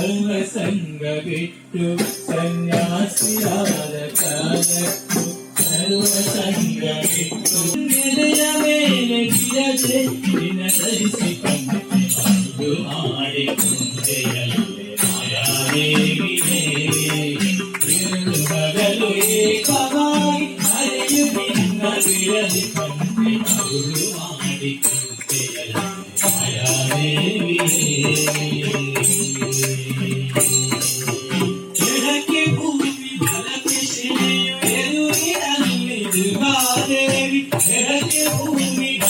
സർവസംഗ വിട്ടു സന്യാസിയാല കാലത്തു സർവസംഗ വിട്ടു നിരയമേലെ കിഴക്ക് ദിനദരിശി പങ്കു ആടിക്കൊണ്ടയല്ലേ മായാദേവിയേ. പകലു ഏകമായി അറിയു ഭിന്ന വിരതി പങ്കു ആടിക്കൊണ്ടയല്ലേ മായാദേവിയേ.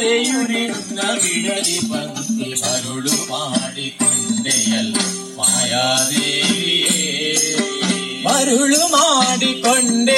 കരയുരുന്ന വിഴലി പന്തി മരുളു മാടിക്കൊണ്ടയൽ മായാദേവിയെ. മരുളു മാടിക്കൊണ്ടേ